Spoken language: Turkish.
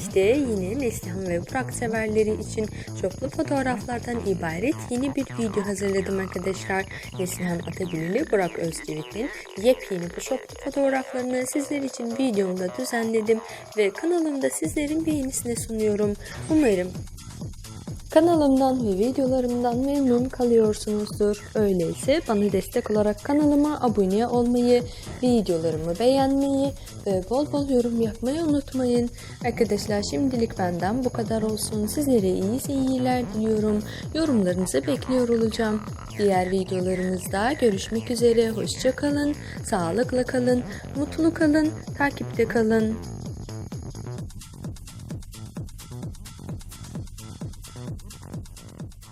İşte yine Neslihan ve Burak severleri için çoklu fotoğraflardan ibaret yeni bir video hazırladım arkadaşlar. Neslihan Atagül ile Burak Özçevik'in yepyeni bu çoklu fotoğraflarını sizler için videomda düzenledim ve kanalımda sizlerin beğenisine sunuyorum. Umarım Kanalımdan ve videolarımdan memnun kalıyorsunuzdur. Öyleyse bana destek olarak kanalıma abone olmayı, videolarımı beğenmeyi ve bol bol yorum yapmayı unutmayın. Arkadaşlar şimdilik benden bu kadar olsun. Sizlere iyi seyirler diliyorum. Yorumlarınızı bekliyor olacağım. Diğer videolarımızda görüşmek üzere. Hoşça kalın, sağlıkla kalın, mutlu kalın, takipte kalın. Mm-hmm.